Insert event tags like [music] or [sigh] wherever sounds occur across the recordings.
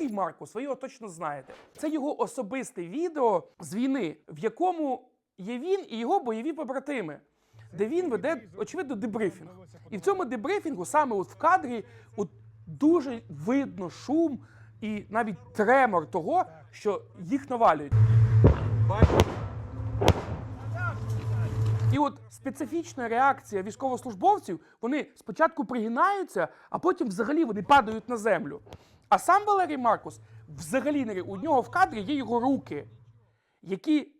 Валерій Маркус, ви його точно знаєте. Це його особисте відео з війни, в якому є він і його бойові побратими, де він веде, очевидно, дебрифінг. І в цьому дебрифінгу, саме от в кадрі, от дуже видно шум і навіть тремор того, що їх навалюють. І от специфічна реакція військовослужбовців, вони спочатку пригинаються, а потім взагалі вони падають на землю. А сам Валерій Маркус взагалі не у нього в кадрі є його руки, які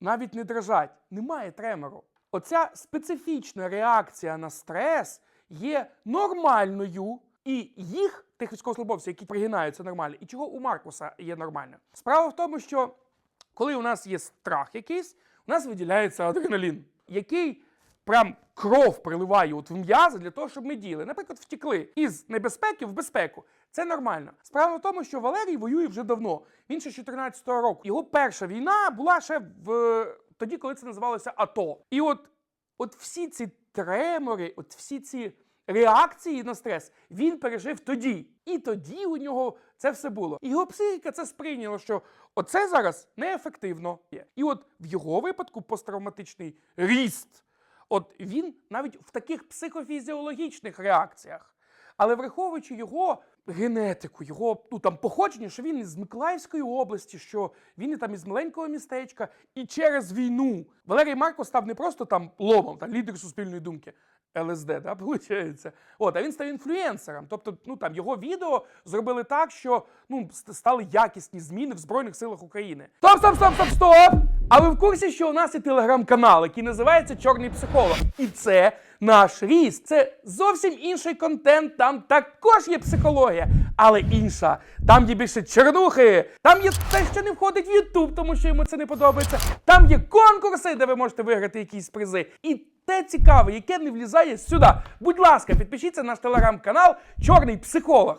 навіть не дрожать, немає тремору. Оця специфічна реакція на стрес є нормальною, і їх, тих військовослужбовців, які пригинаються нормально, і чого у Маркуса є нормально. Справа в тому, що коли у нас є страх якийсь, у нас виділяється адреналін, який прям кров приливає от в м'язи для того, щоб ми діяли. Наприклад, втекли із небезпеки в безпеку. Це нормально. Справа в тому, що Валерій воює вже давно. Він ще 14-го року. Його перша війна була ще в тоді, коли це називалося АТО. І от, от всі ці тремори, от всі ці реакції на стрес він пережив тоді. І тоді у нього це все було. Його психіка це сприйняла, що оце зараз неефективно є. І от в його випадку посттравматичний ріст. От він навіть в таких психофізіологічних реакціях. Але враховуючи його генетику, його ну там походження, що він із Миколаївської області, що він там із маленького містечка, і через війну Валерій Марко став не просто там ломом, там лідер суспільної думки. ЛСД, да, [laughs] виходить. От, а він став інфлюенсером. Тобто, ну там його відео зробили так, що ну стали якісні зміни в Збройних силах України. Стоп, стоп, стоп, стоп, стоп! А ви в курсі, що у нас є телеграм-канал, який називається Чорний психолог? І це наш ріст. Це зовсім інший контент. Там також є психологія, але інша. Там є більше чернухи. Там є те, що не входить в Ютуб, тому що йому це не подобається. Там є конкурси, де ви можете виграти якісь призи. І те цікаве, яке не влізає сюди. Будь ласка, підпишіться на наш телеграм-канал Чорний психолог.